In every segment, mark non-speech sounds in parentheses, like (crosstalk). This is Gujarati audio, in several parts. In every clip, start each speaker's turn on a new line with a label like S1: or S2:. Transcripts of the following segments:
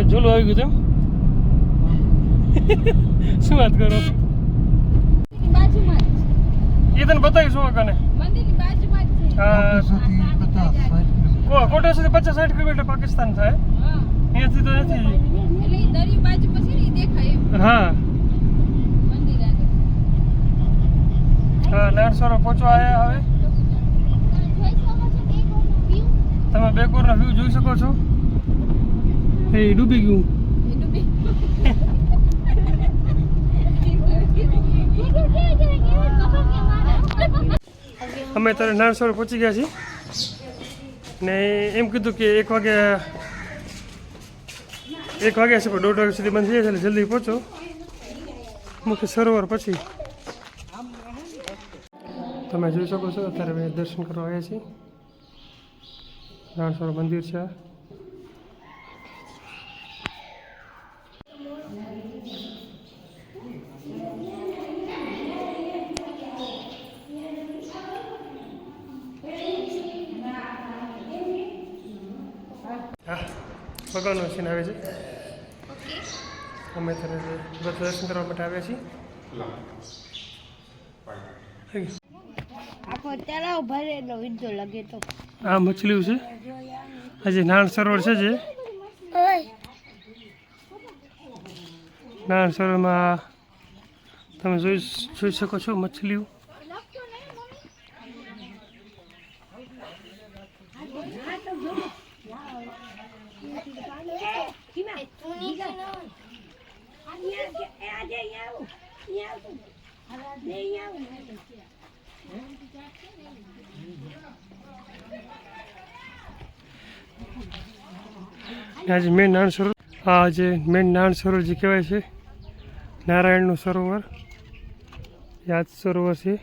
S1: પછી ઝૂલું આવી ગયું છે. (laughs) શું વાત કરો? એ તને બતાવીશું કને કોટા સુધી પચાસ સાઠ કિલોમીટર. પાકિસ્તાન થાય.
S2: હા.
S1: અહીંયાથી તો નથી હા. હા નારસોરો પહોંચવા આવ્યા હવે. તમે બેકોરના વ્યૂ જોઈ શકો છો. એ ડૂબી ગયું અમે અત્યારે નારસોર પહોંચી ગયા છીએ. ને એમ કીધું કે એક વાગે એક વાગ્યા છે પણ દોઢ વાગ્યા સુધી બંધ થઈ જાય એટલે જલ્દી પહોંચો. મુખ્ય સરોવર પછી. તમે જોઈ શકો છો અત્યારે અમે દર્શન કરવા આવ્યા છીએ. નારસોર મંદિર છે આ. હા ભગવાનનો સીન આવે છે. અમે ત્યારે બધા દર્શન કરવા માટે આવ્યા છીએ.
S2: આખો તળાવ ભરેલો વિદ્યો લગે તો.
S1: આ મછલીઓ છે. આજે નાણ સરોવર છે જે. નાણ સરોવરમાં તમે જોઈ જોઈ શકો છો મછલીઓ. આજે મેન નાણ સરોવર આ જે મેન નાણ સરોવર જે કહેવાય છે, નારાયણનું સરોવર. યાદ સરોવર છે.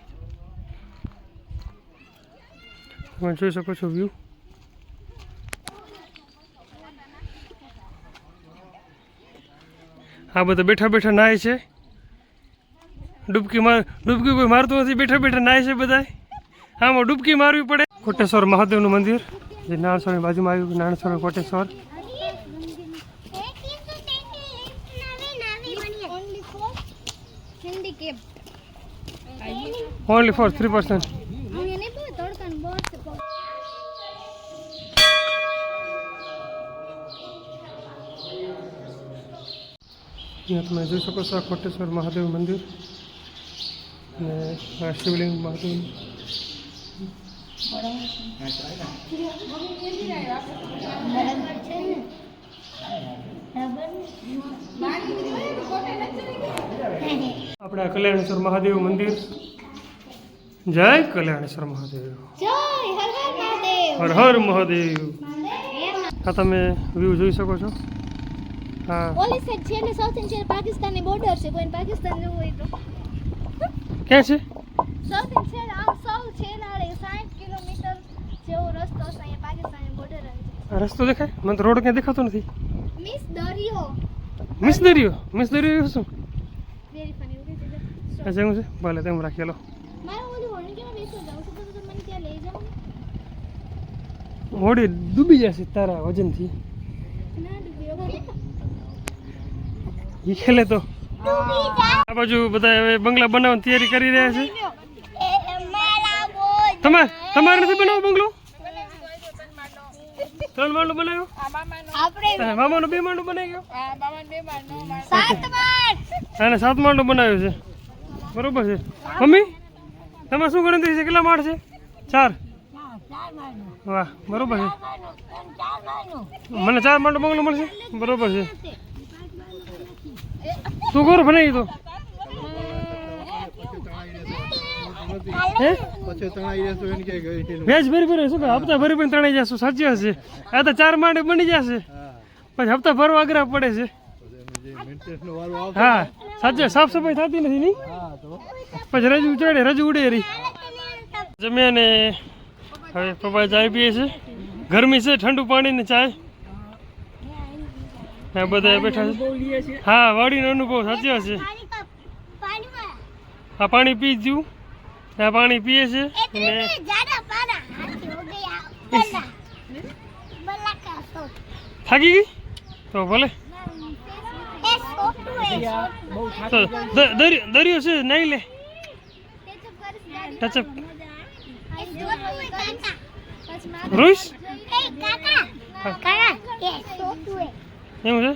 S1: તમે જોઈ શકો છો વ્યૂ આ બધા બેઠા બેઠા નાય છે. ડૂબકી માર ડૂબકી કોઈ મારતું નથી બેઠા બેઠા નાય છે બધા આમાં ડૂબકી મારવી પડે. કોટેશ્વર મહાદેવનું મંદિર જે નાણસોરની બાજુમાં આવ્યું Nansor Koteshwar. Only four three percent અહીંયા તમે જોઈ શકો છો આ કોટેશ્વર મહાદેવ મંદિર અને આ શિવલિંગ મહાદેવ. આપણા કલ્યાણેશ્વર મહાદેવ મંદિર. જય કલ્યાણેશ્વર મહાદેવ. હર હર મહાદેવ. આ તમે વ્યૂ જોઈ શકો છો.
S3: ઓલી સાઈડ ને સાઉથ છેલ્લે પાકિસ્તાનની બોર્ડર છે કોઈને પાકિસ્તાન જવું હોય તો.
S1: ક્યાં છે?
S3: સાઉથ છે આમ સૌ નાળે 60 કિલોમીટર જેવો રસ્તો છે અહીંયા પાકિસ્તાનની બોર્ડર આવી
S1: રસ્તો દેખાય? મને રોડ ક્યાં દેખાતો નથી.
S3: મિસ દરિયો
S1: મિસ દરિયો મિસ દરિયો શું?
S3: વેરી ફની
S1: જેવું છે? ભલે તેમ રાખી લો
S3: મારે ઓલી હોણી કેમાં બેસવા જાવ છું તો તમે મને ત્યાં લઈ જાઓ
S1: હોડી ડૂબી જશે તારા વજનથી.
S3: ના ડૂબી
S1: એ ખેલે તો. આ બાજુ બધા હવે બંગલા બનાવવાની તૈયારી કરી રહ્યા છે. તમારે તમારે નથી બનાવો બંગલો? ત્રણ માળનો બનાવ્યો? મામાનો બે માળનો બનાવી ગયો. અને સાત માળનો બનાવ્યો છે. બરોબર છે. મમ્મી તમે શું ગણતરી છે? કેટલા માળ છે? ચાર. વાહ બરોબર છે. મને ચાર માળનો બંગલો મળશે? બરોબર છે. તું કોર તો? વ્યાજ ભરી ભરી શું હપ્તા ભરી પણ ત્રણે જશું, સાચી છે. આ તો ચાર માળે બની જશે. પછી હપ્તા ભરવા અઘરા પડે છે. હા, સાચે સાફ સફાઈ થતી નથી નહીં? પછી રજ ઉચડે રજ ઉડે રહી ને પપ્પા ચાય પીએ છે ગરમી છે, ઠંડુ પાણી ને ચાય. આ બધા બેઠા છે. હા વાડીનો અનુભવ સાચી છે. આ પાણી પી જ્યું આ પાણી પીએ છે.
S3: હો તો.
S1: થાકી ગઈ? તો ભલે. દરિયો દરિયો છે નહીં લે. ટચઅપ.
S3: રોઈશ કાકા. કાકા. એ મારે
S1: એવું છે?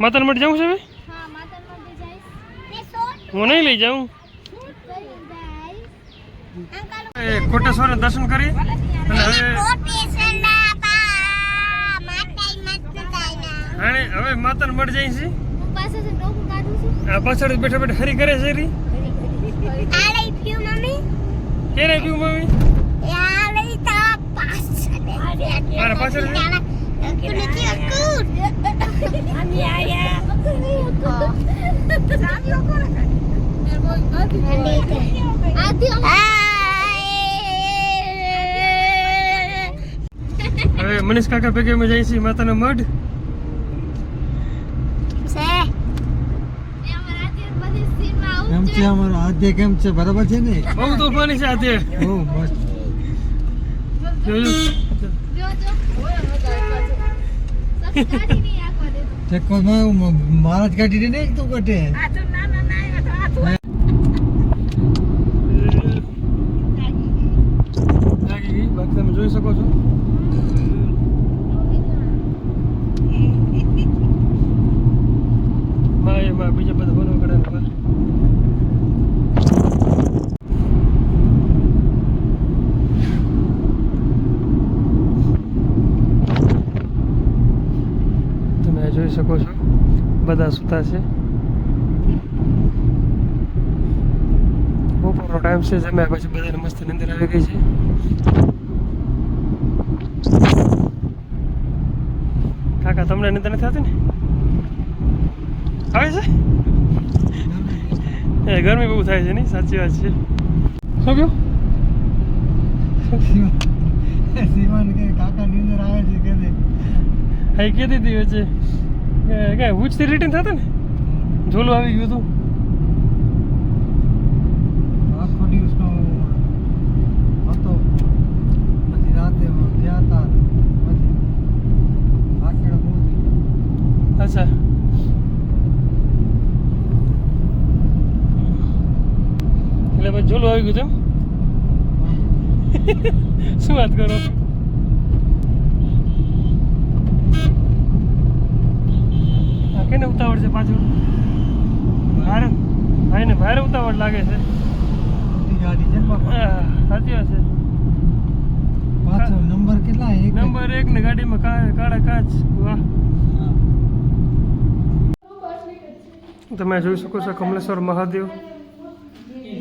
S1: માતાને માટે જવું છે હવે?
S3: હા
S1: નહીં લઈ જાઉં. એ કોટેશ્વર દર્શન કરી અને હવે હવે માતાને મળી જાય છે.
S3: હું પાસે છે ડોકું કાઢું છું.
S1: આ પાછળ બેઠા બેઠા હરી કરે છે રી કેને પીવું મમ્મી? પાછળ? હવે મનીષ કાકા ભેગે અમે જઈએ છીએ માતાનો મઢ.
S4: કેમ છે અમારો? આદ્ય કેમ છે? બરાબર છે ને?
S1: બહુ તોફાની છે આદ્ય
S4: બહુ મસ્ત.
S1: જોયું
S4: ચક્કરમાં મારા જ કાઢી દે ને તું કટે
S1: તમે જોઈ શકો છો. માં એમાં બીજા બધા બનો કડા તમે આ જોઈ શકો છો બધા સૂતા છે. બપોરનો ટાઈમ છે જમ્યા પછી બધાને મસ્ત નિંદર આવી ગઈ છે. કાકા તમને નિંદર નથી આવતી ને? આવે છે? એ ગરમી બહુ થાય છે નહીં સાચી વાત છે. શું કહ્યું?
S4: સીમાન કે કાકા નીંદર આવે છે કે દે
S1: હા કીધી હતી વચ્ચે. કે ઉચથી રિટર્ન થતા ને? ઝોલું આવી ગયું હતું.
S4: આખો દિવસનો હતો. પછી રાતે ગયા હતા પછી
S1: અચ્છા. એટલે પછી ઝોલું આવી ગયું તેમ શું વાત કરો આ કેને ઉતાવળ છે પાછું ભારે ભાઈને ભારે ઉતાવળ લાગે છે. સાચી વાત છે.
S4: પાછો નંબર કેટલા? એક
S1: નંબર એક ને ગાડીમાં કાળા કાચ. વાહ. તમે જોઈ શકો છો કમલેશ્વર મહાદેવ.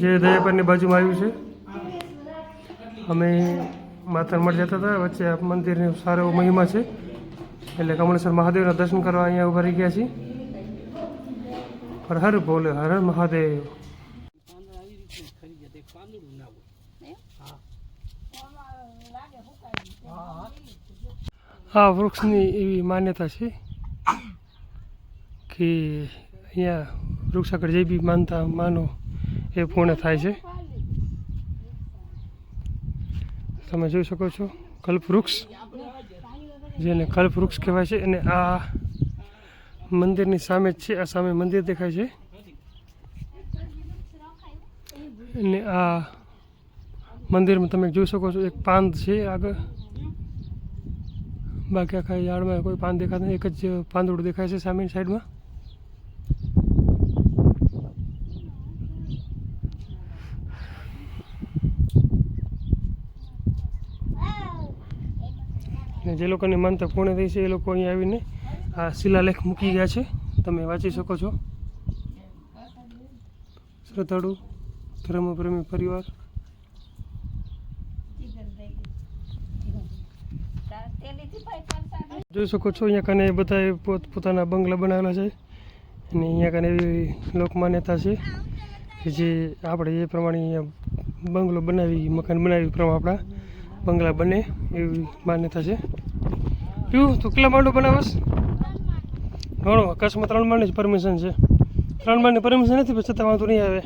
S1: જે દયાપરની બાજુમાં આવ્યું છે. અમે માથર મઠ જતા હતા. વચ્ચે આ મંદિરની સારો મહિમા છે. એટલે કમળેશ્વર મહાદેવના દર્શન કરવા અહીંયા ઊભા રહી ગયા છીએ. હર હર બોલે હર હર મહાદેવ. આ વૃક્ષની એવી માન્યતા છે કે અહીંયા વૃક્ષ આગળ જે બી માનતા માનો એ પૂર્ણ થાય છે. તમે જોઈ શકો છો કલ્પવૃક્ષ જેને કલ્પવૃક્ષ કહેવાય છે અને આ મંદિરની સામે જ છે, આ સામે મંદિર દેખાય છે. અને આ મંદિરમાં તમે જોઈ શકો છો, એક પાંદ છે આગળ. બાકી આખા યાર્ડમાં કોઈ પાન દેખાતું નથી એક જ પાંદડું દેખાય છે સામેની સાઈડમાં. જે લોકોની માનતા પૂર્ણ થઈ છે, એ લોકો અહીંયા આવીને આ શિલાલેખ મૂકી ગયા છે. તમે વાંચી શકો છો. શ્રદ્ધાળુ, ધર્મપ્રેમી પરિવાર. જોઈ શકો છો, અહીંયા કને બધાએ પોત, પોતાના બંગલા બનાવેલા છે. અને અહીંયા કને એવી લોકમાન્યતા છે કે જે આપણે એ પ્રમાણે અહીંયા બંગલો બનાવી, મકાન બનાવી પ્રમાણે આપણા બંગલા બને એવી માન્યતા છે. પીવું? તું કેટલા માંડું બનાવસ ઘણો. આકાશમાં ત્રણ માળની જ પરમિશન છે. ત્રણ માળની પરમિશન નથી પણ છતાં વાંધો નહીં આવે.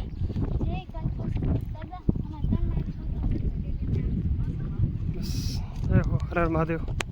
S1: હર મહાદેવ.